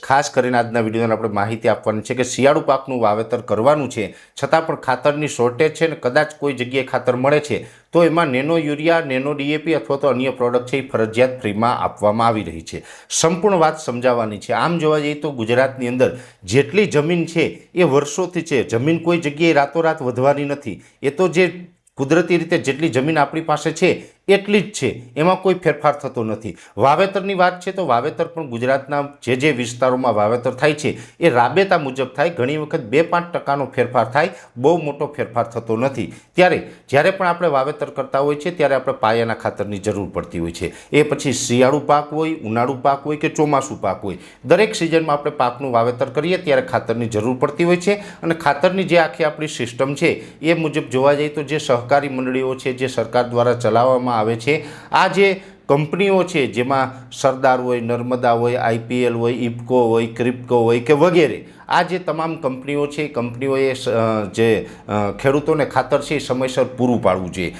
ખાસ કરીને આજના વિડીયોને આપણે માહિતી આપવાની છે કે શિયાળુ પાકનું વાવેતર કરવાનું છે. છતાં પણ ખાતરની શોર્ટેજ છે ને કદાચ કોઈ જગ્યાએ ખાતર મળે છે, તો એમાં નેનો યુરિયા, નેનો ડીએપી અથવા તો અન્ય પ્રોડક્ટ છે એ ફરજિયાત ફ્રીમાં આપવામાં આવી રહી છે. સંપૂર્ણ વાત સમજાવવાની છે. આમ જોવા જઈએ તો ગુજરાતની અંદર જેટલી જમીન છે એ વર્ષોથી છે. જમીન કોઈ જગ્યાએ રાતોરાત વધવાની નથી. એ તો જે કુદરતી રીતે જેટલી જમીન આપણી પાસે છે એટલી જ છે. એમાં કોઈ ફેરફાર થતો નથી. વાવેતરની વાત છે તો વાવેતર પણ ગુજરાતના જે જે વિસ્તારોમાં વાવેતર થાય છે, એ રાબેતા મુજબ થાય. ઘણી વખત બે પાંચ ટકાનો ફેરફાર થાય. બહુ મોટો ફેરફાર થતો નથી. ત્યારે જ્યારે પણ આપણે વાવેતર કરતા હોય છે, ત્યારે આપણે પાયાના ખાતરની જરૂર પડતી હોય છે. એ પછી શિયાળુ પાક હોય, ઉનાળુ પાક હોય કે ચોમાસું પાક હોય. દરેક સિઝનમાં આપણે પાકનું વાવેતર કરીએ ત્યારે ખાતરની જરૂર પડતી હોય છે અને ખાતરની જે આખી આપણી સિસ્ટમ છે, એ મુજબ જોવા જઈએ તો જે સહકારી મંડળીઓ છે, જે સરકાર દ્વારા ચલાવવામાં આવે છે. આ જે કંપનીઓ છે, જેમાં સરદાર હોય, નર્મદા હોય આઈપીએલ હોય ઇફકો હોય, ક્રિપકો હોય કે વગેરે, આ જે તમામ કંપનીઓ છે, એ કંપનીઓએ જે ખેડૂતોને ખાતર છે, એ સમયસર પૂરું પાડવું જોઈએ.